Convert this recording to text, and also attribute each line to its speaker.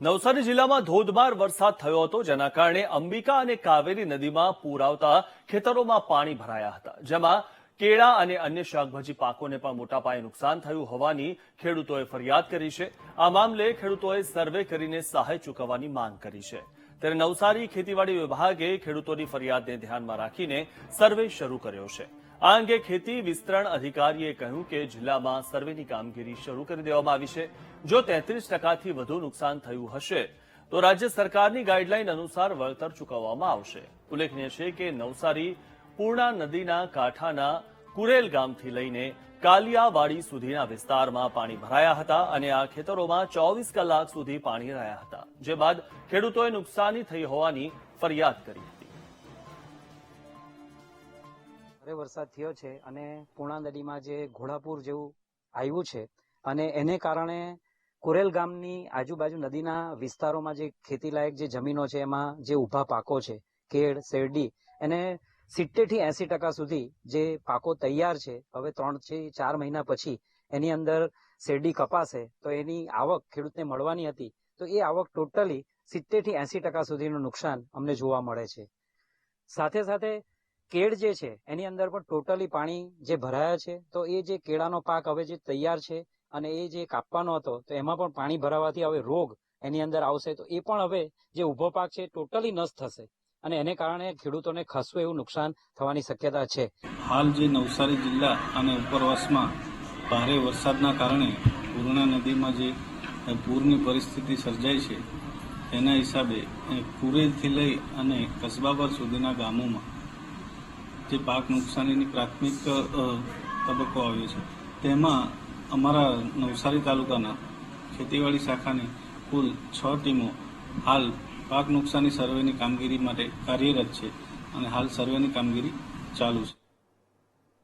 Speaker 1: નવસારી જિલ્લામાં ધોધમાર વરસાદ થયો હતો, જેના કારણે અંબિકા અને કાવેરી નદીમાં પૂર આવતા ખેતરોમાં પાણી ભરાયા હતા. જેમાં કેળા અને અન્ય શાકભાજી પાકોને પણ મોટા પાયે નુકસાન થયું હોવાની ખેડૂતોએ ફરિયાદ કરી છે. આ મામલે ખેડૂતોએ સર્વે કરીને સહાય ચૂકવવાની માંગ કરી છે. ત્યારે નવસારી ખેતીવાડી વિભાગે ખેડૂતોની ફરિયાદને ધ્યાનમાં રાખીને સર્વે શરૂ કર્યો છે. આ અંગે ખેતી વિસ્તરણ અધિકારીએ કહ્યું કે જિલ્લામાં સર્વેની કામગીરી શરૂ કરી દેવામાં આવી છે. જો તેત્રીસ ટકાથી વધુ નુકસાન થયું હશે, તો રાજ્ય સરકારની ગાઈડલાઈન અનુસાર વળતર ચૂકવવામાં આવશે. ઉલ્લેખનીય છે કે નવસારી, પૂર્ણા નદીના કાંઠાના કુરેલ ગામથી લઈને કાલિયાવાડી સુધીના વિસ્તારમાં પાણી ભરાયા હતા અને આ ખેતરોમાં ચોવીસ કલાક સુધી પાણી રહ્યા હતા, જે બાદ ખેડૂતોએ નુકસાની થઈ હોવાની ફરિયાદ કરી હતી.
Speaker 2: ભારે વરસાદ થયો છે અને પૂર્ણા નદીમાં જે ઘોડાપુર જેવું આવ્યું છે, અને એને કારણે કુરેલ ગામની આજુબાજુ નદીના વિસ્તારોમાં જે ખેતીલાયક જે જમીનો છે, એમાં જે ઊભા પાકો છે, કેળ, શેરડી, એને સિત્તેરથી એસી ટકા સુધી જે પાકો તૈયાર છે, હવે ત્રણથી ચાર મહિના પછી એની અંદર શેરડી કપાશે, તો એની આવક ખેડૂતને મળવાની હતી, તો એ આવક ટોટલી સિત્તેરથી એસી ટકા સુધીનું નુકસાન અમને જોવા મળે છે. સાથે સાથે કેળ જે છે, એની અંદર પણ ટોટલી પાણી જે ભરાયા છે, તો એ જે કેળાનો પાક હવે જે તૈયાર છે અને એ જે કાપવાનો હતો, તો એમાં પણ પાણી ભરાવાથી હવે રોગ એની અંદર આવશે. તો એ પણ હવે જે ઊભો પાક છે ટોટલી નષ્ટ થશે. અને એને કારણે ખેડૂતોને ખસવું એવું નુકસાન થવાની શક્યતા છે.
Speaker 3: હાલ જે નવસારી જિલ્લા અને ઉપરવાસમાં ભારે વરસાદના કારણે પૂર્ણા નદીમાં જે પૂરની પરિસ્થિતિ સર્જાઈ છે તેના હિસાબે એ લઈ અને કસબાબર સુધીના ગામોમાં જે પાક નુકસાનીની પ્રાથમિક તબક્કો આવ્યો છે, તેમાં અમારા નવસારી તાલુકાના ખેતીવાડી શાખાની કુલ છ ટીમો હાલ પાક નુકસાની સર્વેની કામગીરી માટે કાર્યરત છે અને હાલ સર્વેની કામગીરી ચાલુ છે.